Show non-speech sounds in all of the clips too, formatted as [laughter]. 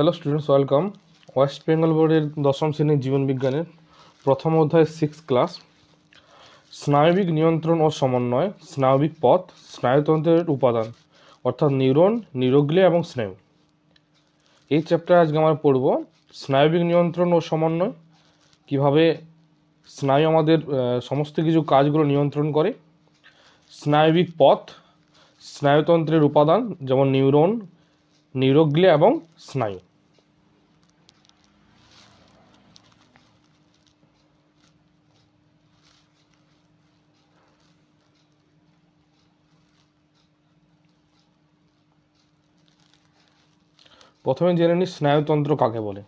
Hello students welcome West Bengal বোর্ডের দশম শ্রেণির জীবন বিজ্ঞানের প্রথম অধ্যায় সিক্স ক্লাস স্নায়বিক নিয়ন্ত্রণ ও সমন্বয়, স্নায়বিক পথ, স্নায়ুতন্ত্রের উপাদান, অর্থাৎ নিউরন নিরোগ্লিয়া এবং স্নায়ু এই চ্যাপ্টারে আজকে আমরা পড়ব স্নায়বিক নিয়ন্ত্রণ ও সমন্বয়, কীভাবে স্নায়ু আমাদের সমস্ত কিছু কাজগুলো নিয়ন্ত্রণ করে, স্নায়বিক পথ, স্নায়ুতন্ত্রের উপাদান, যেমন নিউরন নিউরোগ্লিয়া এবং স্নায়ু। প্রথমে জেনে নিই স্নায়ুতন্ত্র কাকে বলে।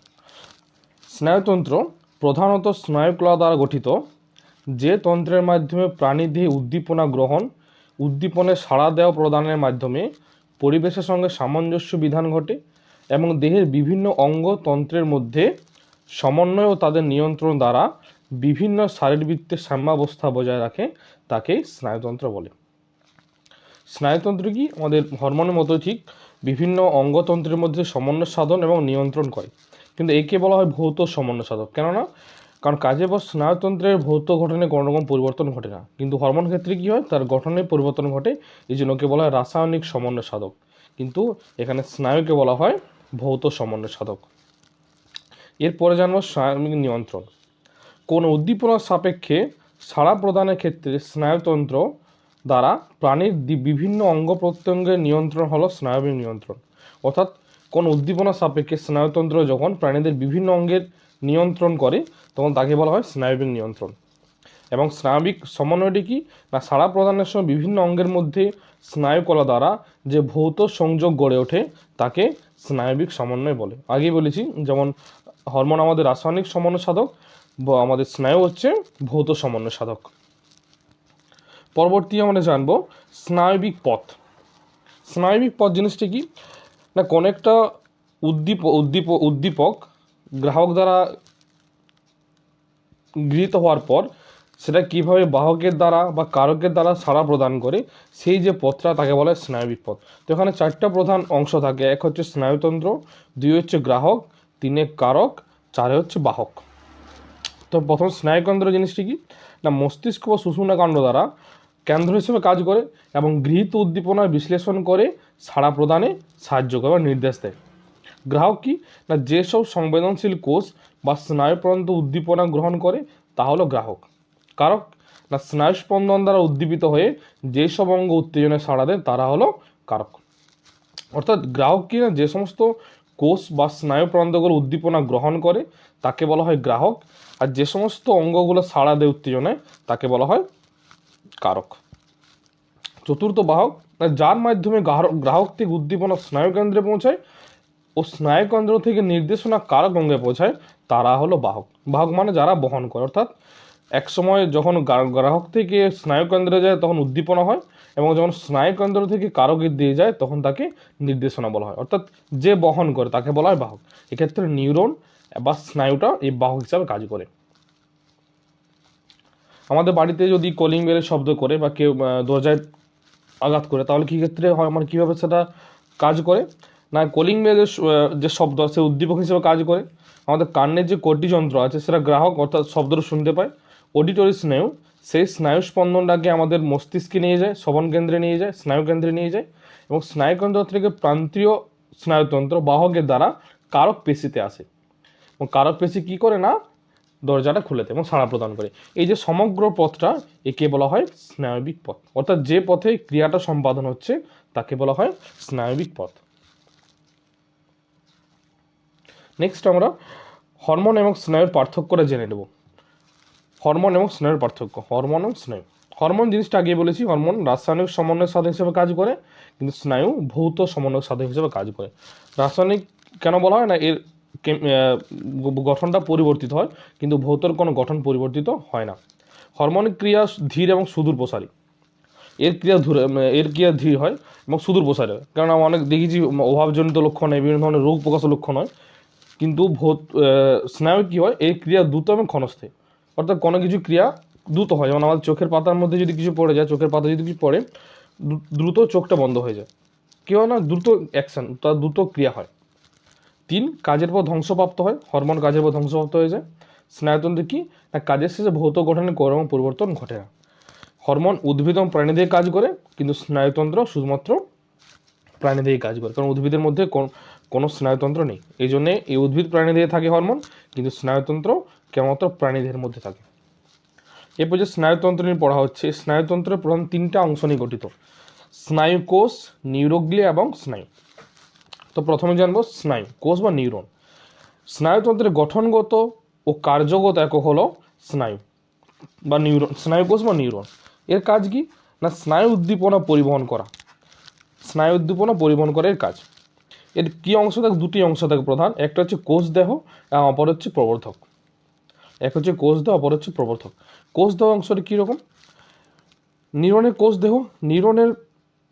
স্নায়ুতন্ত্র প্রধানত স্নায়ুকলা দ্বারা গঠিত, যে তন্ত্রের মাধ্যমে প্রাণীদেহে উদ্দীপনা গ্রহণ উদ্দীপনে সাড়া দেওয়া প্রদানের মাধ্যমে পরিবেশের সঙ্গে সামঞ্জস্য বিধান ঘটে এবং দেহের বিভিন্ন অঙ্গ তন্ত্রের মধ্যে সমন্বয় ও তাদের নিয়ন্ত্রণ দ্বারা বিভিন্ন শারীরবৃত্তের সাম্যাবস্থা বজায় রাখে, তাকে স্নায়ুতন্ত্র বলে। স্নায়ুতন্ত্র কি? আমাদের হরমোনের মতো ঠিক। বিভিন্ন অঙ্গতন্ত্রের মধ্যে সমন্বয় সাধন এবং নিয়ন্ত্রণ করে। কিন্তু একে বলা হয় ভৌত সমন্বয় সাধক কেননা, কারণ কাজে বা স্নায়ুতন্ত্রের ভৌত গঠনে কোনো রকম পরিবর্তন ঘটে না। কিন্তু হরমোন ক্ষেত্রে কী হয়? তার গঠনে পরিবর্তন ঘটে, এই জন্য ওকে বলা হয় রাসায়নিক সমন্বয় সাধক কিন্তু এখানে স্নায়ুকে বলা হয় ভৌত সমন্বয় সাধক এরপরে জানব স্নায়ুনিক নিয়ন্ত্রণ। কোন উদ্দীপনার সাপেক্ষে সাড়া প্রদানের ক্ষেত্রে স্নায়ুতন্ত্র দ্বারা প্রাণীর বিভিন্ন অঙ্গ প্রত্যঙ্গের নিয়ন্ত্রণ হলো স্নায়বিক নিয়ন্ত্রণ। অর্থাৎ কোন উদ্দীপনা সাপেক্ষে স্নায়ুতন্ত্র যখন প্রাণীদের বিভিন্ন অঙ্গের নিয়ন্ত্রণ করে, তখন তাকে বলা হয় স্নায়বিক নিয়ন্ত্রণ। এবং স্নায়বিক সমন্বয়টি কি? না, সাড়া প্রদানের সময় বিভিন্ন অঙ্গের মধ্যে স্নায়ুকলা দ্বারা যে ভৌত সংযোগ গড়ে ওঠে, তাকে স্নায়বিক সমন্বয় বলে। আগেই বলেছি, যেমন হরমোন আমাদের রাসায়নিক সমন্বয় সাধক বা আমাদের স্নায়ু হচ্ছে ভৌত সমন্বয় সাধক। পরবর্তী আমরা জানব স্নায়বিক পথ। স্নায়বিক পথ জিনিসটা কি? না, কোন একটা উদ্দীপ উদ্দীপ, উদ্দীপক গ্রাহক দ্বারা গৃহীত হওয়ার পর সেটা কীভাবে বাহকের দ্বারা বা কারকের দ্বারা সাড়া প্রদান করে, সেই যে পথটা তাকে বলে স্নায়বিক পথ। তো এখানে চারটা প্রধান অংশ থাকে, এক হচ্ছে স্নায়ুতন্ত্র, দুই হচ্ছে গ্রাহক, তিনে কারক, চারে হচ্ছে বাহক। তো প্রথম স্নায়ুকেন্দ্র জিনিসটি কি? না, মস্তিষ্ক বা সুষুম্না কাণ্ড দ্বারা কেন্দ্র হিসেবে কাজ করে এবং গৃহীত উদ্দীপনার বিশ্লেষণ করে সাড়া প্রদানে সাহায্য করে বা নির্দেশ দেয়। গ্রাহক কি? না, যেসব সংবেদনশীল কোষ বা স্নায়ুপ্রান্ত উদ্দীপনা গ্রহণ করে, তা হলো গ্রাহক। কারক? না স্নায়ু স্পন্দন দ্বারা উদ্দীপিত হয়ে যেসব অঙ্গ উত্তেজনায় সাড়া দেয় তারা হলো কারক। অর্থাৎ গ্রাহক কি? না, যে সমস্ত কোষ বা স্নায়ু প্রান্তগুলো উদ্দীপনা গ্রহণ করে, তাকে বলা হয় গ্রাহক। আর যে সমস্ত অঙ্গগুলো সাড়া দেয় উত্তেজনায়, তাকে বলা হয় কারক। চতুর্থ বাহক যার মাধ্যমে গ্রাহক গ্রাহক থেকে উদ্দীপনা স্নায়ুকেন্দ্রে পৌঁছায় ও স্নায়ুকেন্দ্র থেকে নির্দেশনা কারক অঙ্গে পৌঁছায়, তারা হলো বাহক। বাহক মানে যারা বহন করে, অর্থাৎ এক সময় যখন গ্রাহক থেকে স্নায়ুকেন্দ্রে যায় তখন উদ্দীপনা হয় এবং যখন স্নায়ুকেন্দ্র থেকে কারকে দিয়ে যায় তখন তাকে নির্দেশনা বলা হয়। অর্থাৎ যে বহন করে তাকে বলা হয় বাহক। এক্ষেত্রে নিউরন বা স্নায়ুটা এই বাহক হিসাবে কাজ করে। আমাদের বাড়িতে যদি কলিং বেলের শব্দ করে বা কেউ দরজায় আঘাত করে, তাহলে কী ক্ষেত্রে হয়? আমার কীভাবে সেটা কাজ করে? না কলিং বেলের যে শব্দ সে উদ্দীপক হিসেবে কাজ করে। আমাদের কান্নের যে কটি যন্ত্র আছে, সেটা গ্রাহক অর্থাৎ শব্দটা শুনতে পায়। অডিটরি স্নায়ু সেই স্নায়ু স্পন্দনটাকে আমাদের মস্তিষ্কে নিয়ে যায়, শ্রবণ কেন্দ্রে নিয়ে যায়, স্নায়ু কেন্দ্রে নিয়ে যায় এবং স্নায়ুকেন্দ্র থেকে প্রান্তীয় স্নায়ুতন্ত্র বাহকের দ্বারা কারক পেশিতে আসে। এবং কারক পেশি কী করে না? দরজাটা খুলে দেয় এবং সাড়া প্রদান করে। এই যে সমগ্র পথটা একে বলা হয় স্নায়বিক পথ। অর্থাৎ যে পথে ক্রিয়াটা সম্পাদন হচ্ছে, তাকে বলা হয় স্নায়বিক পথ। নেক্সট আমরা হরমোন এবং স্নায়ুর পার্থক্যটা জেনে নেব। হরমোন এবং স্নায়ুর পার্থক্য। হরমোন এবং স্নায়ু। হরমোন জিনিসটা আগে বলেছি হরমোন রাসায়নিক সমন্বয় সাধন হিসেবে কাজ করে, কিন্তু স্নায়ু ভৌত সমন্বয় সাধন হিসেবে কাজ করে। রাসায়নিক কেন বলা হয় না? এর গঠনটা পরিবর্তিত হয়, কিন্তু ভৌতর কোনো গঠন পরিবর্তিত হয় না। হরমোনিক ক্রিয়া ধীর এবং সুদূর প্রসারী। এর ক্রিয়া ধরে এর ক্রিয়া ধীর হয় এবং সুদূর প্রসারী হয়। কারণ আমরা অনেক দেখেছি অভাবজনিত লক্ষণ হয় বিভিন্ন ধরনের রোগ প্রকাশের লক্ষণ হয়। কিন্তু ভৌত স্নায়ু কী হয়, এই ক্রিয়া দ্রুত এবং ক্ষণস্থায়ী। অর্থাৎ কোনো কিছু ক্রিয়া দ্রুত হয়। যেমন আমাদের চোখের পাতার মধ্যে যদি কিছু পড়ে যায়, চোখের পাতা যদি কিছু পড়ে দ্রুত চোখটা বন্ধ হয়ে যায়। কী হয় না, দ্রুত অ্যাকশন তার দ্রুত ক্রিয়া হয়। তিন, কাজের পর ধ্বংসপ্রাপ্ত হয়, হরমোন কাজের পর ধ্বংসপ্রাপ্ত হয়ে যায়। স্নায়ুতন্ত্র কি? না, কাজের শেষে ভৌত গঠনে কোনো পরিবর্তন ঘটে। না হরমোন উদ্ভিদ এবং প্রাণী দিয়ে কাজ করে, কিন্তু স্নায়ুতন্ত্র শুধুমাত্র প্রাণী দিয়ে কাজ করে। কারণ উদ্ভিদের মধ্যে কোন- স্নায়ুতন্ত্র নেই। এই জন্যে এই উদ্ভিদ প্রাণী দিয়ে থাকে হরমোন, কিন্তু স্নায়ুতন্ত্র কেবলমাত্র প্রাণীদের মধ্যে থাকে। এরপর যে স্নায়ুতন্ত্র নিয়ে পড়া হচ্ছে, স্নায়ুতন্ত্রের প্রধান তিনটা অংশ নিয়ে গঠিত। স্নায়ুকোষ, নিউরোগ্লিয়া এবং স্নায়ু। তো প্রথমে জানব স্নায়ু, কোষ বা নিউরন। স্নায়ুতন্ত্রের গঠনগত ও কার্যগত একক হলো স্নায়ু বা নিউরন স্নায়ুকোষ বা নিউরন। এর কাজ কি? না, স্নায়ু উদ্দীপনা পরিবহন করা। স্নায়ু উদ্দীপনা পরিবহন করার কাজ। এর কি অংশ থাকে? দুটি অংশ থাকে প্রধান। একটা হচ্ছে কোষ দেহ এবং অপর হচ্ছে প্রবর্ধক। এক হচ্ছে কোষ দেহ, অপর হচ্ছে প্রবর্ধক। কোষ দেহ অংশটি কীরকম নিউরনের কোষ দেহ, নিউরনের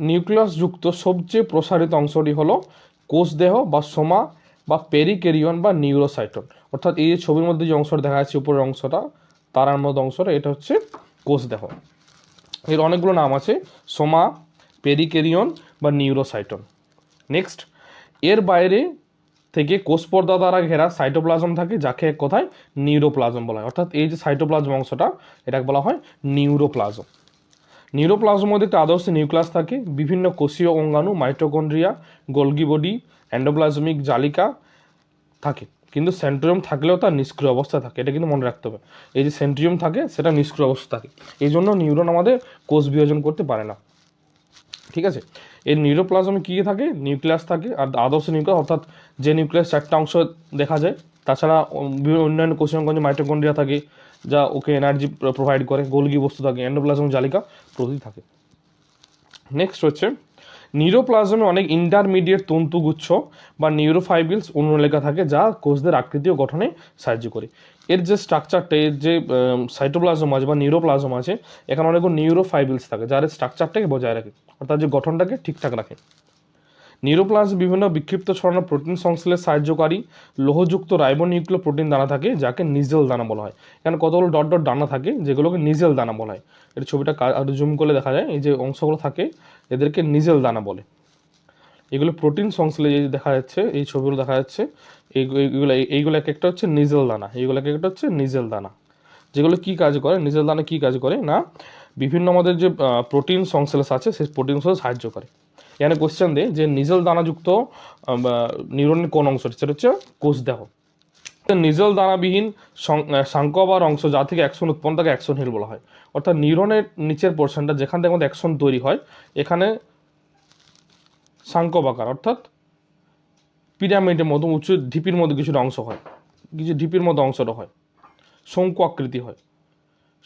নিউক্লিয়াস যুক্ত সবচেয়ে প্রসারিত অংশটি হলো কোষ দেহ বা সোমা বা পেরিকেরিয়ন বা নিউরোসাইটন। অর্থাৎ এই যে ছবির মধ্যে যে অংশটা দেখা যাচ্ছে, উপরের অংশটা, তারার মতো অংশটা, এটা হচ্ছে কোষ দেহ। এর অনেকগুলো নাম আছে, সোমা, পেরিকেরিয়ন বা নিউরোসাইটন। নেক্সট এর বাইরে থেকে কোষ পর্দা দ্বারা ঘেরা সাইটোপ্লাজম থাকে, যাকে এক কথায় নিউরোপ্লাজম বলা হয়। অর্থাৎ এই যে সাইটোপ্লাজম অংশটা, এটাকে বলা হয় নিউরোপ্লাজম। নিউরোপ্লাজমের একটা আদর্শ নিউক্লাস থাকে। বিভিন্ন কোষীয় অঙ্গাণু, মাইটোকন্ড্রিয়া গোলগি বডি অ্যান্ডোপ্লাজমিক জালিকা থাকে। কিন্তু সেন্ট্রিয়াম থাকলেও তার নিষ্ক্রিয় অবস্থা থাকে। এটা কিন্তু মনে রাখতে হবে। এই যে সেন্ট্রিয়াম থাকে, সেটা নিষ্ক্রিয় অবস্থা থাকে। এই জন্য নিউরন আমাদের কোষ বিভাজন করতে পারে না। ঠিক আছে? এই নিউরোপ্লাজমে কী থাকে? নিউক্লিয়াস থাকে। আর আদর্শ নিউক্লিয়াস, অর্থাৎ যে নিউক্লিয়াস চারটা অংশ দেখা যায়, তাছাড়া বিভিন্ন অন্যান্য কোষীয়ঙ্গঞ্জে মাইটোকন্ড্রিয়া থাকে। যা ওকে এনার্জি প্রোভাইড করে, গোলগি বস্তু থাকে অ্যান্ডোপ্লাজম জালিকা প্রভৃতি থাকে। নেক্সট হচ্ছে নিউরোপ্লাজমে অনেক ইন্টারমিডিয়েট তন্তুগুচ্ছ বা নিউরোফাইবিলস অনুরেখা থাকে যা কোষদের আকৃতি ও গঠনে সাহায্য করে। এর যে স্ট্রাকচারটা এর যে সাইটোপ্লাজম আছে বা নিউরোপ্লাজম আছে, এখানে অনেকগুলো নিউরোফাইবিলস থাকে, যার স্ট্রাকচারটাকে বজায় রাখে, অর্থাৎ যে গঠনটাকে ঠিকঠাক রাখে। নিউরোপ্লাজম বিভিন্ন বিক্ষিপ্ত ছড়ানো প্রোটিন সংশ্লেষ সাহায্যকারী লোহযুক্ত রাইবোনিউক্লিয় প্রোটিন দানা থাকে, যাকে নিজেল দানা বলা হয়। এখানে কতগুলো ডট ডট দানা থাকে, যেগুলোকে নিজেল দানা বলা হয়। এর ছবিটা জুম করলে দেখা যায়, এই যে অংশগুলো থাকে, এদেরকে নিজেল দানা বলে। এগুলো প্রোটিন সংশ্লেষ দেখা যাচ্ছে, এই ছবিগুলো দেখা যাচ্ছে এইগুলো এইগুলো এক একটা হচ্ছে নিজেল দানা এইগুলো এক একটা হচ্ছে নিজেল দানা। যেগুলো কি কাজ করে, নিজেল দানা কি কাজ করে না, বিভিন্ন আমাদের যে প্রোটিন সংশ্লেষ আছে, সেই প্রোটিন সংশ্লেষ সাহায্য করে। এখানে কোশ্চেন দেয় যে নিজেল দানাযুক্ত নিউরনের কোন অংশটি সেটা হচ্ছে কোষ দেহ। নিজেল দানাবিহীন সাংকবার অংশ, যা থেকে অ্যাকশন উৎপন্ন তাকে অ্যাকশন হিল বলা হয়। অর্থাৎ নিউরনের নিচের পোর্শনটা যেখান থেকে আমাদের অ্যাকশন তৈরি হয়, এখানে সাংকবাকার অর্থাৎ পিরামিডের মতো উঁচু ঢিপির মতো কিছুটা অংশ হয়। কিছু ঢিপির মতো অংশটা হয়। শঙ্কু আকৃতি হয়।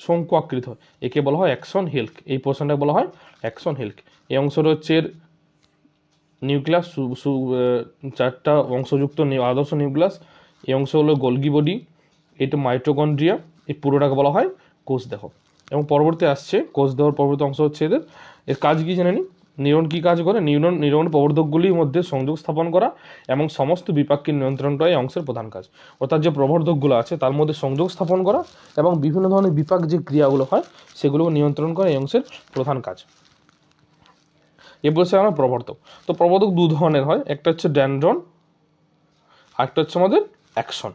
শঙ্কু আকৃতি হয়। একে বলা হয় অ্যাকশন হিল্ক এই পোর্শনটাকে বলা হয় অ্যাকশন হিল্ক এই অংশটা হচ্ছে এর নিউক্লিয়াস চারটা অংশযুক্ত আদর্শ নিউক্লিয়াস। এই অংশ হলো গোলগি বডি, এটা মাইটোকন্ড্রিয়া, এই পুরোটাকে বলা হয় কোষ দেহ। এবং পরবর্তী আসছে, কোষ দেহর পরবর্তী অংশ হচ্ছে এদের। এর কাজ কী জেনে নিউরন কী কাজ করে? নিউরন নিউরন প্রবর্ধকগুলির মধ্যে সংযোগ স্থাপন করা এবং সমস্ত বিপাককে নিয়ন্ত্রণটা এই অংশের প্রধান কাজ। অর্থাৎ যে প্রবর্ধকগুলো আছে, তার মধ্যে সংযোগ স্থাপন করা এবং বিভিন্ন ধরনের বিপাক যে ক্রিয়াগুলো হয়, সেগুলোকে নিয়ন্ত্রণ করা এই অংশের প্রধান কাজ। এরপর হচ্ছে আমার প্রবর্তক। তো প্রবর্তক দু ধরনের হয়, একটা হচ্ছে ড্যান্ড্রন, আরেকটা হচ্ছে আমাদের অ্যাকশন।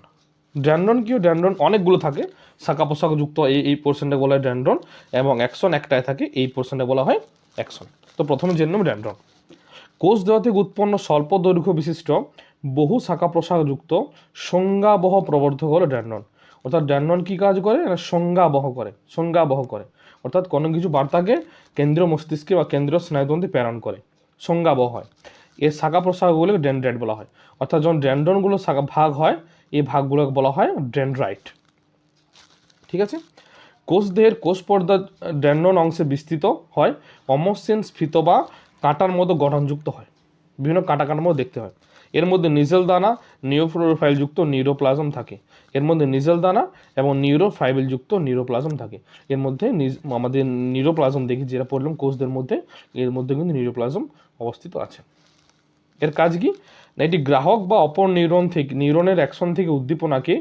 ড্যান্ড্রন কি ড্যান্ড্রন অনেকগুলো থাকে শাখা পোশাক যুক্ত এই এই পোর্শনটা বলা হয় ড্যান্ড্রন এবং অ্যাকশন একটাই থাকে, এই পোর্শনটা বলা হয় অ্যাকশন। তো প্রথমে জেনে নেব ড্যান্ড্রন। কোষ দেহ থেকে উৎপন্ন স্বল্প দৈর্ঘ্য বিশিষ্ট বহু শাখা প্রশাখ যুক্ত সংজ্ঞাবহ প্রবর্ধক হলো ড্যান্ড্রন। অর্থাৎ ড্যান্ড্রন কি কাজ করে? না সংজ্ঞাবহ করে সংজ্ঞাবহ করে। অর্থাৎ কোনো কিছু বার্তাকে কেন্দ্রীয় মস্তিষ্কে বা কেন্দ্রীয় স্নায়ুতন্ত্রে প্রেরণ করে, সংজ্ঞাবহ হয়। এর শাখা প্রশাখাগুলোকে ডেন্ড্রাইট বলা হয়। অর্থাৎ যখন ড্যান্ড্রনগুলো শাখা ভাগ হয়, এই ভাগগুলোকে বলা হয় ডেন্ড্রাইট। ঠিক আছে? কোষ দেহের কোষ পর্দা ড্যান্ডন অংশে বিস্তৃত হয় অমসৃণ স্ফীত বা কাঁটার মতো গঠনযুক্ত হয়। বিভিন্ন কাঁটা কাঁটার মতো দেখতে হয়। এর মধ্যে নিজেল দানা নিউরোফ্লোরোফাইল যুক্ত নিউরোপ্লাজম থাকে। এর মধ্যে নিজেল দানা এবং নিউরোফাইবেল যুক্ত নিউরোপ্লাজম থাকে। এর মধ্যে আমাদের নিউরোপ্লাজম দেখি, যেটা পড়লাম কোষদের মধ্যে, এর মধ্যে কিন্তু নিউরোপ্লাজম অবস্থিত আছে। এর কাজ কি? না, এটি গ্রাহক বা অপর নিউরন থেকে, নিউরনের অ্যাকশন থেকে উদ্দীপনাকে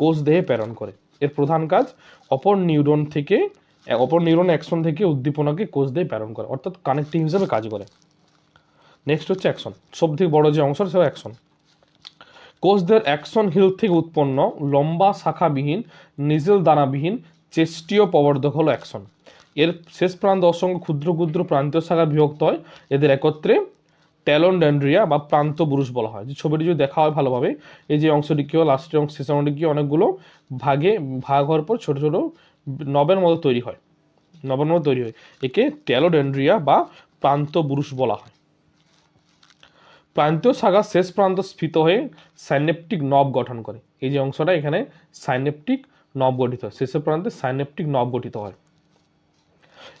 কোষ দেহে প্রেরণ করে। এর প্রধান কাজ, অপর নিউরন থেকে, অপর নিউরন অ্যাকশন থেকে উদ্দীপনাকে কোষ দেহে প্রেরণ করে, অর্থাৎ কানেক্টিভ হিসেবে কাজ করে। নেক্সট হচ্ছে অ্যাকশন সব থেকে বড় যে অংশ, সেটা অ্যাকশন কোষদের অ্যাকশন হিল থেকে উৎপন্ন, লম্বা শাখাবিহীন নিজেল দানাবিহীন, চেষ্টীয় প্রবর্ধক হলো অ্যাকশন এর শেষ প্রান্ত অসংখ্য ক্ষুদ্র ক্ষুদ্র প্রান্তীয় শাখা বিভক্ত হয়। এদের একত্রে ট্যালনডেন্ড্রিয়া বা প্রান্ত বুরুষ বলা হয়। যে ছবিটি যদি দেখা হয় ভালোভাবে, এই যে অংশটি কি লাস্টের অংশ শেষের অংশটি কি, অনেকগুলো ভাগে, ভাগ হওয়ার পর ছোটো ছোটো নবের মতো তৈরি হয়। নবের মতো তৈরি হয়। একে ট্যালোডেন্ড্রিয়া বা প্রান্ত বুরুষ বলা হয়। প্রান্তীয় শাখার শেষ প্রান্ত স্ফীত হয়ে সাইনেপটিক নব গঠন করে। এই যে অংশটা এখানে সাইনেপটিক নব গঠিত হয়। শেষের প্রান্তে সাইনেপটিক নব গঠিত হয়।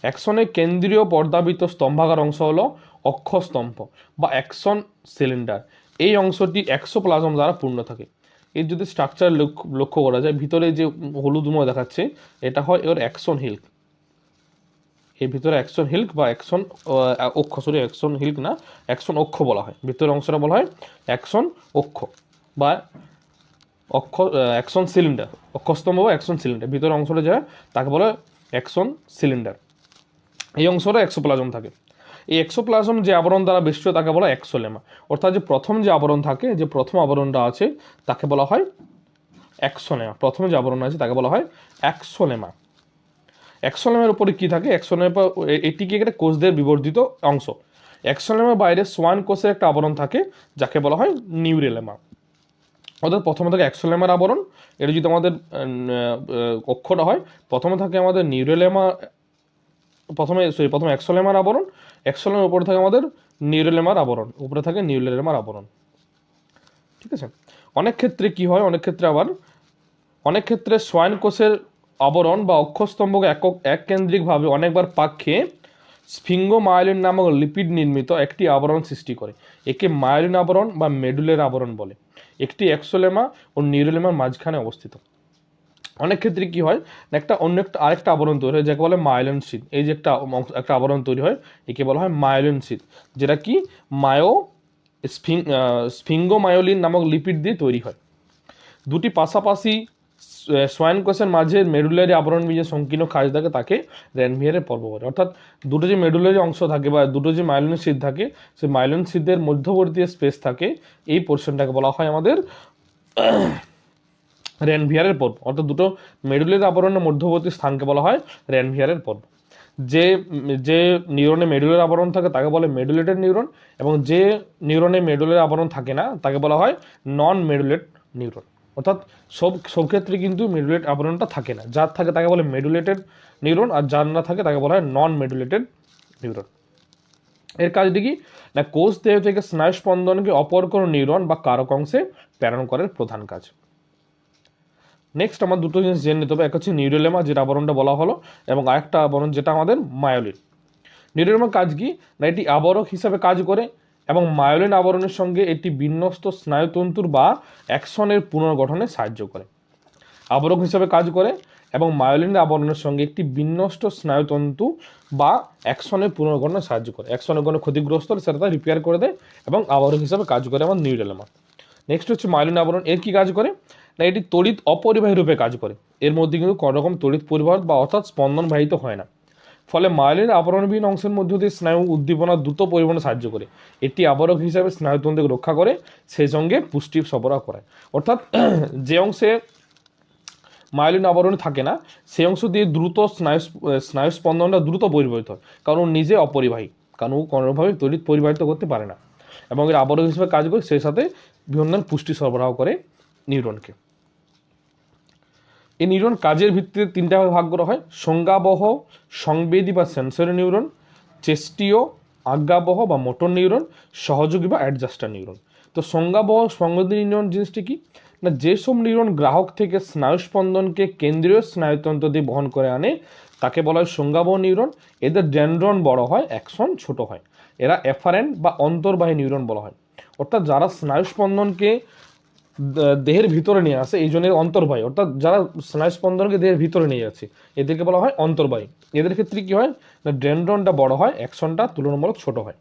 অ্যাকশনের কেন্দ্রীয় পর্দাবৃত স্তম্ভাকার অংশ হলো অক্ষস্তম্ভ বা অ্যাকশন সিলিন্ডার। এই অংশটি এক্সোপ্লাজম দ্বারা পূর্ণ থাকে। এর যদি স্ট্রাকচার লক্ষ্য করা যায়, ভিতরে যে হলুদ ময় দেখাচ্ছে, এটা হয় এর অ্যাকশন হিল্ক এর ভিতরে অ্যাকশন হিল্ক বা অ্যাকশন অক্ষ সরি অ্যাকশন হিল্ক না অ্যাকশন অক্ষ বলা হয়। ভিতরের অংশটা বলা হয় অ্যাকশন অক্ষ বা অক্ষ অ্যাকশন সিলিন্ডার অক্ষস্তম্ভ বা অ্যাকশন সিলিন্ডার ভিতরের অংশটা যা তাকে বলা হয় অ্যাকশন সিলিন্ডার এই অংশটা এক্সোপ্লাজম থাকে। এই এক্সোপ্লাজম যে আবরণ দ্বারা বেষ্টিত, তাকে বলা হয় এক্সোলেমা অর্থাৎ যে প্রথম যে আবরণ থাকে, যে প্রথম আবরণটা আছে, তাকে বলা হয় এক্সোলেমা প্রথম যে আবরণ আছে, তাকে বলা হয় এক্সোলেমা এক্সোলেমার উপরে কি থাকে? এক্সোলেমা এটিকে একটা কোষদের বিবর্ধিত অংশ। এক্সোলেমার বাইরে সোয়ান কোষের একটা আবরণ থাকে, যাকে বলা হয় নিউরেলেমা অর্থাৎ প্রথমে থাকে এক্সোলেমার আবরণ। এটা যদি আমাদের অক্ষরটা হয়, প্রথমে থাকে আমাদের নিউরেলেমা প্রথমে সরি প্রথমে এক্সোলেমার আবরণ। এক্সোলেমার উপরে থাকে আমাদের নিউরেলেমার আবরণ। উপরে থাকে নিউরেলেমার আবরণ। ঠিক আছে? অনেক ক্ষেত্রে কি হয়? অনেক ক্ষেত্রে আবার, অনেক ক্ষেত্রে সোয়াইন কোষের আবরণ বা অক্ষস্তম্ভকে একক এককেন্দ্রিকভাবে অনেকবার পাক খেয়ে স্ফিঙ্গোমায়োলিন নামক লিপিড নির্মিত একটি আবরণ সৃষ্টি করে। একে মায়োলিন আবরণ বা মেডুলের আবরণ বলে। একটি এক্সোলেমা ও নিউরোলেমার মাঝখানে অবস্থিত। অনেক ক্ষেত্রে কি হয়, একটা অন্য একটা আরেকটা আবরণ তৈরি হয়, যাকে বলে মায়োলিন শীত। এই যে একটা একটা আবরণ তৈরি হয়, একে বলা হয় মায়োলিন শীত। যেটা কি মায়ো স্ফিং স্ফিঙ্গোমায়োলিন নামক লিপিড দিয়ে তৈরি হয়। দুটি পাশাপাশি স- সোয়াইন কোষের মাঝে মেডুলারি আবরণ যে সংকীর্ণ খাজ থাকে, তাকে র্যানভিয়ারের পর্ব বলে অর্থাৎ দুটো যে মেডুলারি অংশ থাকে বা দুটো যে মাইলন শীত থাকে, সেই মাইলন শীতের মধ্যবর্তী স্পেস থাকে, এই পোর্শনটাকে বলা হয় আমাদের [clears throat] র্যানভিয়ারের পর্ব। অর্থাৎ দুটো মেডুলারি আবরণের মধ্যবর্তী স্থানকে বলা হয় র্যানভিয়ারের পর্ব। যে যে নিউরনে মেডুলার আবরণ থাকে, তাকে বলে মেডুলেটেড নিউরন এবং যে নিউরনে মেডুলার আবরণ থাকে না, তাকে বলা হয় নন মেডুলেট নিউরন অর্থাৎ সব সব ক্ষেত্রে কিন্তু মেডুলেট আবরণটা থাকে না। যার থাকে তাকে বলে মেডুলেটেড নিউরন আর যার না থাকে তাকে বলা হয় নন মেডুলেটেড নিউরন। এর কাজটি কি না, কোষ দেহ থেকে স্নায়ু স্পন্দনকে অপর কোনো নিউরন বা কারক অংশে প্রেরণ করার প্রধান কাজ। নেক্সট আমার দুটো জিনিস জেনে নিতে হবে, এক হচ্ছে নিউরোলেমা, যেটা আবরণটা বলা হলো, এবং আরেকটা আবরণ যেটা আমাদের মায়োলিন। নিউরোলেমার কাজ কি, না, এটি আবরক হিসাবে কাজ করে এবং মায়োলিন আবরণের সঙ্গে এটি বিন্যস্ত স্নায়ুতন্তুর বা অ্যাকশনের পুনর্গঠনে সাহায্য করে, আবরক হিসাবে কাজ করে এবং মায়োলিন আবরণের সঙ্গে একটি বিন্যস্ত স্নায়ুতন্তু বা অ্যাকশনের পুনর্গঠনে সাহায্য করে। অ্যাকশনের কোনো ক্ষতিগ্রস্ত হলে সেটা রিপেয়ার করে দেয় এবং আবরক হিসাবে কাজ করে আমার নিউরোলেমা নেক্সট হচ্ছে মায়োলিন আবরণ, এর কি কাজ করে? না, এটি তড়িৎ অপরিবাহী রূপে কাজ করে। এর মধ্যে কিন্তু কোনো রকম তড়িৎ পরিবাহ বা অর্থাৎ স্পন্দন বাহিত হয় না। ফলে মায়োলিন আবরণবিহীন অংশের মধ্য দিয়ে স্নায়ু উদ্দীপনা দ্রুত পরিমাণে সাহায্য করে। এটি আবরক হিসাবে স্নায়ুতন্ত্রকে রক্ষা করে, সেই সঙ্গে পুষ্টি সরবরাহ করায় অর্থাৎ [clears throat] যে অংশে মায়োলিন আবরণ থাকে না, সেই অংশ দিয়ে দ্রুত স্নায়ু স্নায়ু স্পন্দনটা দ্রুত পরিবাহিত হয়। কারণ নিজে অপরিবাহী। কারণ ও কোনোভাবে তড়িৎ পরিবাহিত করতে পারে না। এবং এর আবরক হিসেবে কাজ করে, সেই সাথে বিভিন্ন পুষ্টি সরবরাহ করে নিউরনকে। এই নিউরন কাজের ভিত্তিতে তিনটা ভাগে করা হয়। সংজ্ঞাবহ, সংবেদী বা সেন্সরি নিউরন, চেষ্টীয়, আজ্ঞাবহ বা মোটর নিউরন, সহযোগী বা অ্যাডজাস্টার নিউরন। তো সংজ্ঞাবহ, সংবেদী নিউরন জিনিসটি কি? না, যেসব নিউরন গ্রাহক থেকে স্নায়ু স্পন্দনকে কেন্দ্রীয় স্নায়ুতন্ত্র দিয়ে বহন করে আনে, তাকে বলা হয় সংজ্ঞাবহ নিউরন। এদের ডেন্ড্রন বড় হয়, অ্যাকশন ছোট হয়। এরা এফারেন্ট বা অন্তর্বাহী নিউরন বলা হয়। অর্থাৎ যারা স্নায়ু স্পন্দনকে দেহের ভিতরে নিয়ে আসে এই জন্য এরা অন্তর্বাহী। অর্থাৎ যারা স্নায়ু স্পন্দনকে দেহের ভিতরে নিয়ে যাচ্ছে, এদেরকে বলা হয় অন্তর্বাহী। এদের ক্ষেত্রে কি হয় না, ডেন্ড্রনটা বড় হয়, অ্যাকশনটা তুলনামূলক ছোট হয়।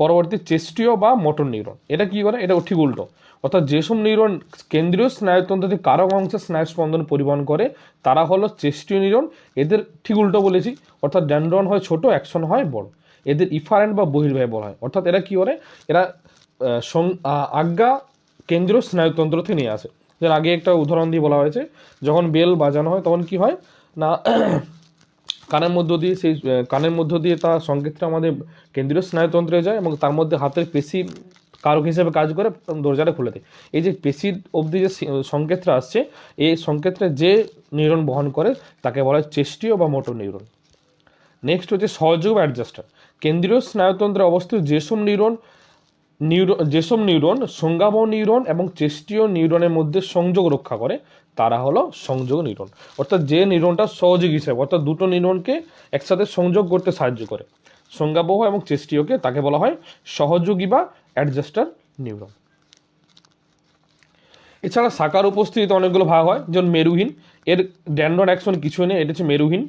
পরবর্তী চেস্টীয় বা মোটর নিউরন। এটা কি করে? এটা ঠিক উল্টো। অর্থাৎ যেসব নিউরন কেন্দ্রীয় স্নায়ুতন্ত্র থেকে কারক অংশে স্নায়ু স্পন্দন পরিবহন করে, তারা হলো চেস্টীয় নিউরন। এদের ঠিক উল্টো বলেছি। অর্থাৎ ড্যান্ড্রন হয় ছোট, অ্যাকশন হয় বড়। এদের ইফারেন্ট বা বহির্বাহী বলা হয়। অর্থাৎ এরা কি করে? এরা আজ্ঞা কেন্দ্রীয় স্নায়ুতন্ত্র থেকে নিয়ে আসে। যার আগে একটা উদাহরণ দিয়ে বলা হয়েছে, যখন বেল বাজানো হয় তখন কি হয়? না, [clears throat] কানের মধ্য দিয়ে সেই কানের মধ্য দিয়ে তার সংকেতটা আমাদের কেন্দ্রীয় স্নায়ুতন্ত্রে যায় এবং তার মধ্যে হাতের পেশি কারক হিসেবে কাজ করে দরজাটা খুলে দেয়। এই যে পেশির অবধি যে সংকেতটা আসছে, এই সংকেতটা যে নিউরন বহন করে তাকে বলা হয় চেষ্টীয় বা মোটর নিউরন। নেক্সট হচ্ছে সহযোগ অ্যাডজাস্টার। কেন্দ্রীয় স্নায়ুতন্ত্রে অবস্থিত যেসব নিউরন নিউরন যেসব নিউরন সংজ্ঞাবহ নিউরন এবং চেষ্টীয় নিউরনের মধ্যে সংযোগ রক্ষা করে, তারা হলো সংযোগ নিউরন। অর্থাৎ যে নিউরনটা সহযোগ হিসেবে, অর্থাৎ দুটো নিউরনকে একসাথে সংযোগ করতে সাহায্য করে। সংজ্ঞাবহ এবং চেষ্টীয়কে তাকে বলা হয় সহযোগী বা অ্যাডজাস্টার নিউরন। এছাড়া শাখার উপস্থিতিতে অনেকগুলো ভাগ হয়, যেমন মেরুহীন। এর ড্যান্ডন অ্যাকশন কিছু নেই, এটা হচ্ছে মেরুহীন।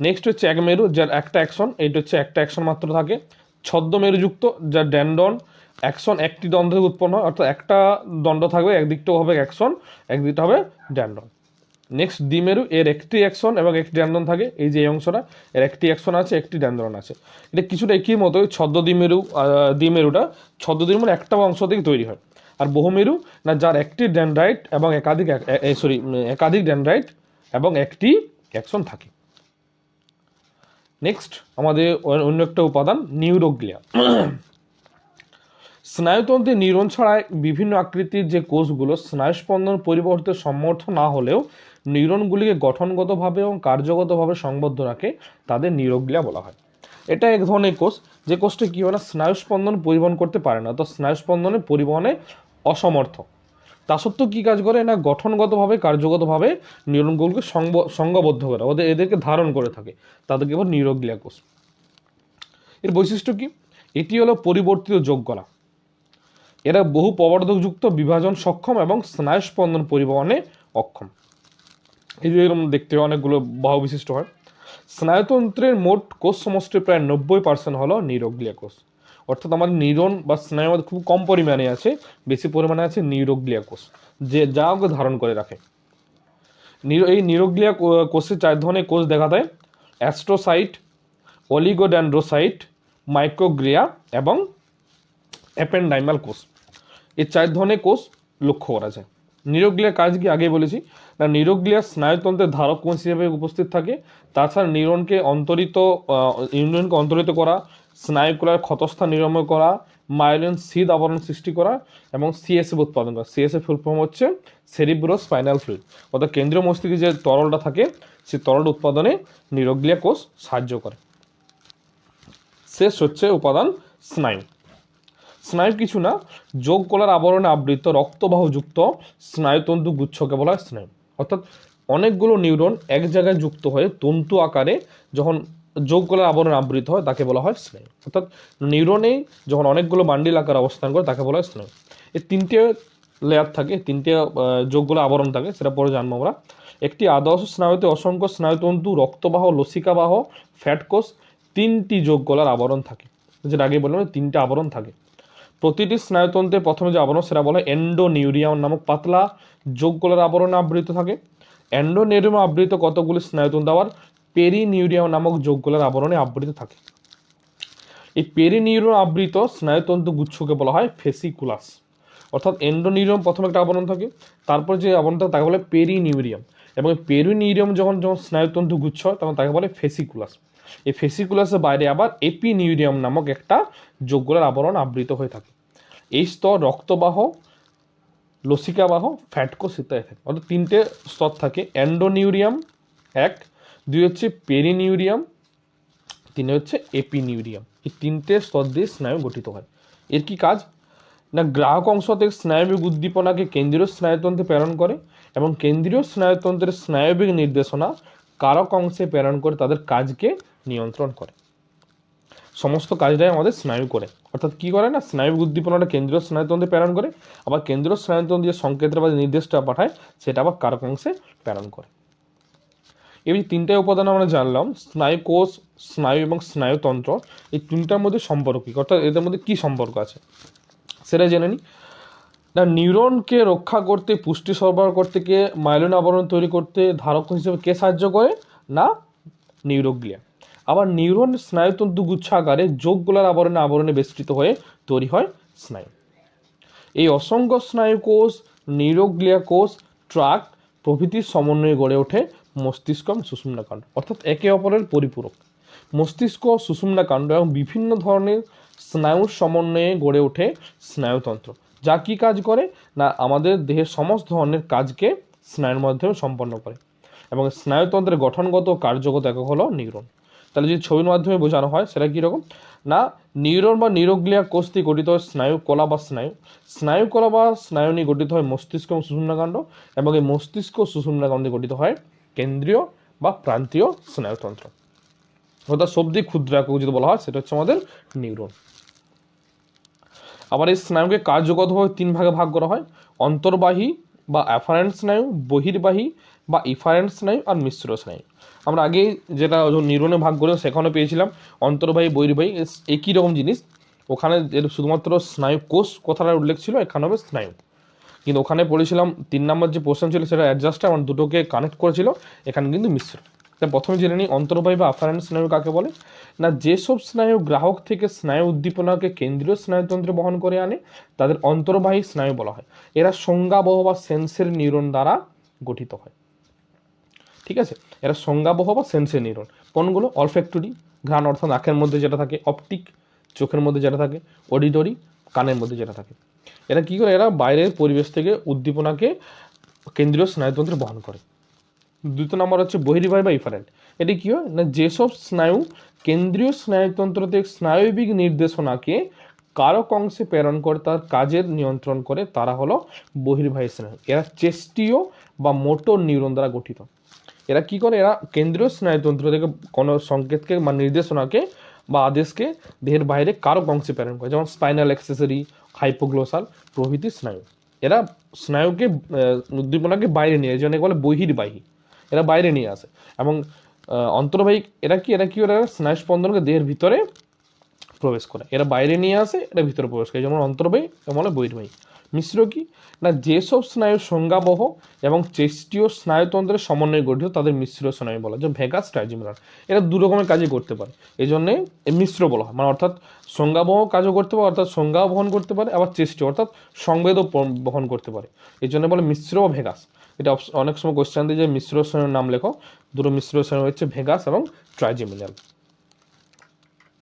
নেক্সট হচ্ছে এক মেরু, যার একটা অ্যাকশন এটা হচ্ছে একটা অ্যাকশন মাত্র থাকে। ছদ্ম মেরুযুক্ত যার ড্যান্ডন অ্যাকশন একটি থেকে উৎপন্ন হয় অর্থাৎ একটা দণ্ড থাকবে একদিকটা হবে অ্যাকশন একদিকটা হবে ড্যান্ডন। নেক্সট দ্বিমেরু এর একটি অ্যাকশন এবং একটি ড্যান্ডন থাকে এই যে অংশটা এর একটি অ্যাকশন আছে একটি ড্যান্ডন আছে। এটা কিছুটা একই মতো ছদ্ম আহ, দ্বিমেরুটা ছদ্ম দ্বিমেরু একটা অংশ থেকে তৈরি হয়। আর বহুমেরু না যার একটি ড্যান্ড্রাইট এবং একাধিক সরি একাধিক ড্যান্ড্রাইট এবং একটি অ্যাকশন থাকে। নেক্সট আমাদের অন্য একটা উপাদান নিউরোগ্লিয়া। স্নায়ুতন্ত্রে নিউরন ছাড়া বিভিন্ন আকৃতির যে কোষগুলো স্নায়ুস্পন্দন পরিবর্তে সমর্থ না হলেও নিউরনগুলিকে গঠনগতভাবে এবং কার্যগতভাবে সংবদ্ধ রাখে, তাদের নিউরোগ্লিয়া বলা হয়। এটা এক ধরনের কোষ। যে কোষটা কী হয় না, স্নায়ুস্পন্দন পরিবহন করতে পারে না, তো স্নায়ুস্পন্দনে পরিবহনে অসমর্থ। তা সত্ত্বেও কী কাজ করে? না, গঠনগতভাবে, কার্যগতভাবে নিউরনগুলোকে সংঘবদ্ধ করে ওদের, এদেরকে ধারণ করে থাকে। তাদেরকে এবার নিউরোগ্লিয়া কোষ। এর বৈশিষ্ট্য কী? এটি হলো পরিবর্তিত যোগকলা এরা বহু প্রবর্ধকযুক্ত বিভাজন সক্ষম এবং স্নায়ুস্পন্দন পরিবহনে অক্ষম। এই যে এরকম দেখতে অনেকগুলো বাহু বিশিষ্ট হয়। স্নায়ুতন্ত্রের মোট কোষ সমষ্টির প্রায় নব্বই পার্সেন্ট হলো নিউরোগ্লিয়া কোষ অর্থাৎ আমাদের নিউরন বা স্নায়ু মধ্যে খুব কম পরিমাণে আছে, বেশি পরিমাণে আছে নিউরোগ্লিয়া কোষ যে যা ওকে ধারণ করে রাখে। এই নিউরোগ্লিয়া কোষে চার ধরনের কোষ দেখা দেয়। অ্যাস্ট্রোসাইট অলিগোড্যান্ড্রোসাইট মাইক্রোগ্রিয়া এবং অ্যাপেন্ডাইমাল কোষ। এই চার ধরনের কোষ লক্ষ্য করা যায়। নিউরোগ্লিয়ার কাজ কি আগে বলেছি? না নিউরোগ্লিয়া স্নায়ুতন্ত্রের ধারক কোষ হিসেবে উপস্থিত থাকে। তাছাড়া নিউরনকে অন্তরিত নিউরনকে অন্তরিত করা, স্নায়ুকুলার ক্ষতস্থান নিরাময় করা মাইলিন সিদ আবরণ সৃষ্টি করা এবং সিএসএফ উৎপাদন করা। সিএসএফ ফুল ফর্ম হচ্ছে সেরিব্রো স্পাইনাল ফ্লুইড অর্থাৎ কেন্দ্রীয় মস্তিষ্কে যে তরলটা থাকে, সেই তরল উৎপাদনে নিউরোগ্লিয়া কোষ সাহায্য করে। শেষ হচ্ছে উপাদান স্নায়ু। স্নায়ু কিছু না, যোগ কলার আবরণে আবৃত রক্তবাহযুক্ত স্নায়ুতন্তু গুচ্ছকে বলা হয় স্নায়ু। অর্থাৎ অনেকগুলো নিউরন এক জায়গায় যুক্ত হয়ে তন্তু আকারে যখন যোগ কলার আবরণে আবৃত হয়, তাকে বলা হয় স্নায়ু। অর্থাৎ নিউরনেই যখন অনেকগুলো বান্ডিল আকার অবস্থান করে, তাকে বলা হয় স্নায়ু। এই তিনটে লেয়ার থাকে তিনটে যোগগুলো আবরণ থাকে, সেটা পরে জানব আমরা। একটি আদর্শ স্নায়ুতে অসংখ্য স্নায়ুতন্তু, রক্তবাহ, লসিকাবাহ ফ্যাটকোষ তিনটি যোগ গলার আবরণ থাকে। যেটা আগে বললাম তিনটে আবরণ থাকে। প্রতিটি স্নায়ুতন্ত্রে প্রথমে যে আবরণ, সেটা বলা এন্ডোনিউরিয়াম নামক পাতলা যোগ গলার আবরণে আবৃত থাকে। এন্ডোনিউরিয়াম আবৃত কতগুলি স্নায়ুতন্ত্র আবার পেরিনিউরিয়াম নামক যোগ গলার আবরণে আবৃত থাকে। এই পেরিনিউরিয়াম আবৃত স্নায়ুতন্তু গুচ্ছকে বলা হয় ফেসিকুলাস। অর্থাৎ এন্ডোনিউরিয়াম প্রথমে একটা আবরণ থাকে, তারপর যে আবরণ থাকে তাকে বলে পেরিনিউরিয়াম। এবং পেরিনিউরিয়াম যখন যখন স্নায়ুতন্তু গুচ্ছ হয়, তখন তাকে বলে ফেসিকুলাস। এই ফেসিকুলাসের বাইরে আবার এপিনিউরিয়াম নামক একটা যোগগুলোর আবরণ আবৃত হয়ে থাকে। এই স্তর রক্তবাহ, লসিকাবাহ ফ্যাটকোষ ইত্যাদি থাকে। অর্থাৎ তিনটে স্তর থাকে, অ্যান্ডোনিউরিয়াম এক, দুই হচ্ছে পেরিনিউরিয়াম, তিন হচ্ছে এপিনিউরিয়াম। এই তিনটে স্তর দিয়ে স্নায়ু গঠিত হয়। এর কি কাজ? না, গ্রাহক অংশ থেকে স্নায়বিক উদ্দীপনাকে কেন্দ্রীয় স্নায়ুতন্ত্রে প্রেরণ করে এবং কেন্দ্রীয় স্নায়ুতন্ত্রের স্নায়বিক নির্দেশনা কারক অংশে প্রেরণ করে তাদের কাজকে নিয়ন্ত্রণ করে। সমস্ত কাজটাই আমাদের স্নায়ু করে। অর্থাৎ কি করে না? স্নায়ু উদ্দীপনাটা কেন্দ্রীয় স্নায়ুতন্ত্রে প্রেরণ করে, আবার কেন্দ্রীয় স্নায়ুতন্ত্র যে সংকেতের বা নির্দেশটা পাঠায়, সেটা আবার কারক অংশে প্রেরণ করে। এই তিনটে উপাদান আমরা জানলাম, স্নায়ু কোষ, স্নায়ু এবং স্নায়ুতন্ত্র, এই তিনটার মধ্যে সম্পর্ক কী? অর্থাৎ এদের মধ্যে কি সম্পর্ক আছে? সেটা জেনে নিই না, নিউরনকে রক্ষা করতে, পুষ্টি সরবরাহ করতে গিয়ে মাইলিন আবরণ তৈরি করতে ধারক হিসেবে কে সাহায্য করে? না নিউরোগ্লিয়া আবার নিউরন স্নায়ুতন্তু গুচ্ছ আকারে যোগগুলার আবরণে আবরণে বেষ্টিত হয়ে তৈরি হয় স্নায়ু। এই অসংখ্য স্নায়ু কোষ, নিউরোগ্লিয়া কোষ, ট্রাক প্রভৃতির সমন্বয়ে গড়ে ওঠে মস্তিষ্ক এবং সুষুম্না কাণ্ড, অর্থাৎ একে অপরের পরিপূরক। মস্তিষ্ক, সুষুম্না কাণ্ড এবং বিভিন্ন ধরনের স্নায়ুর সমন্বয়ে গড়ে ওঠে স্নায়ুতন্ত্র। যা কি কাজ করে না আমাদের দেহের সমস্ত ধরনের কাজকে স্নায়ুর মাধ্যমে সম্পন্ন করে এবং স্নায়ুতন্ত্রের গঠনগত কার্যগত একক হলো নিউরন। তাহলে যদি ছবির মাধ্যমে বোঝানো হয়, সেটা কীরকম? না, নিউরন বা নিউরোগ্লিয়া কোষ দিয়ে গঠিত হয় স্নায়ু কলা বা স্নায়ু। স্নায়ু কলা বা স্নায়ু নিয়ে গঠিত হয় মস্তিষ্ক এবং সুষুম্নাকাণ্ড এবং এই মস্তিষ্ক সুষুম্নাকাণ্ড গঠিত হয় কেন্দ্রীয় বা প্রান্তীয় স্নায়ুতন্ত্র। অর্থাৎ সবদি ক্ষুদ্র একক যদি বলা হয়, সেটা হচ্ছে আমাদের নিউরন। আবার এই স্নায়ুকে কার্যগতভাবে তিন ভাগে ভাগ করা হয়, অন্তর্বাহী বা অ্যাফারেন্ট স্নায়ু, বহির্বাহী বা ইফারেন্ট স্নায়ু আর মিশ্র স্নায়ু আমরা আগে যেটা নিউরনে ভাগ করে সেখানে পেয়েছিলাম, অন্তর্বাহী, বহির্বাহী একই রকম জিনিস। ওখানে শুধুমাত্র স্নায়ু কোষ কথাটার উল্লেখ ছিল, এখানে হবে স্নায়ু। কিন্তু ওখানে পড়েছিলাম, তিন নম্বর যে পোর্শন ছিল সেটা অ্যাডজাস্ট আমার দুটোকে কানেক্ট করেছিল, এখানে কিন্তু মিশ্র। তা প্রথমে জেনে নিই, অন্তর্বাহী বা আফারেন্ট স্নায়ু কাকে বলে? না, যেসব স্নায়ু গ্রাহক থেকে স্নায়ু উদ্দীপনাকে কেন্দ্রীয় স্নায়ুতন্ত্রে বহন করে আনে, তাদের অন্তর্বাহী স্নায়ু বলা হয়। এরা সংজ্ঞাবহ বা সেন্সের নিউরন দ্বারা গঠিত হয়। ঠিক আছে? এরা সংজ্ঞাবহ বা সেন্সের নিউরন কোনগুলো? অলফ্যাক্টরি ঘ্রাণ অর্থাৎ নাকের মধ্যে যেটা থাকে, অপটিক, চোখের মধ্যে যেটা থাকে, অডিটরি, কানের মধ্যে যেটা থাকে। এরা কী করে? এরা বাইরের পরিবেশ থেকে উদ্দীপনাকে কেন্দ্রীয় স্নায়ুতন্ত্রে বহন করে। দ্বিতীয় নম্বর হচ্ছে বহির্বাহী বা ইফারেন্ট এটি কী হয়? না, যেসব স্নায়ু কেন্দ্রীয় স্নায়ুতন্ত্রতে স্নায়বিক নির্দেশনাকে কারক অংশে প্রেরণ করে, তার কাজের নিয়ন্ত্রণ করে, তারা হলো বহির্বাহী স্নায়ু। এরা চেস্টীয় বা মোটর নিউরন দ্বারা গঠিত। এরা কি করে? এরা কেন্দ্রীয় স্নায়ুতন্ত্র থেকে কোনো সংকেতকে বা নির্দেশনাকে বা আদেশকে দেহের বাইরে কারক অংশে প্রেরণ করে। যেমন স্পাইনাল অ্যাক্সেসরি হাইপোগ্লোসাল প্রভৃতি স্নায়ু। এরা স্নায়ুকে উদ্দীপনাকে বাইরে নিয়ে যেমন বলে বহির্বাহী। এরা বাইরে নিয়ে আসে। এবং অন্তর্বাহী, এরা কি এরা কি করে? এরা স্নায়ু স্পন্দনকে দেহের ভিতরে প্রবেশ করে। এরা বাইরে নিয়ে আসে এরা ভিতরে প্রবেশ করে। যেমন অন্তর্বাহী এবং বহির্বাহী। মিশ্র কি? না, যেসব স্নায়ু সংজ্ঞাবহ এবং চেষ্টীয় স্নায়ুতন্ত্রের সমন্বয়ে গঠিত তাদের মিশ্র স্নায়ু বলা হয়। ভেগাস ট্রাইজিমিনার এরা দু রকমের কাজই করতে পারে। এই জন্যে মিশ্র বলা হয়। মানে অর্থাৎ সংজ্ঞাবহ কাজও করতে পারে, অর্থাৎ সংজ্ঞাও বহন করতে পারে, আবার চেষ্টীয় অর্থাৎ সংবেদও বহন করতে পারে। এই জন্য বলে মিশ্র ও ভেগাস। এটা অনেক সময় কোশ্চেন দিয়ে যে মিশ্র স্নায়ুর নাম লেখো, দুটো মিশ্র স্নায়ু হচ্ছে ভেগাস এবং ট্রাইজিমিনাল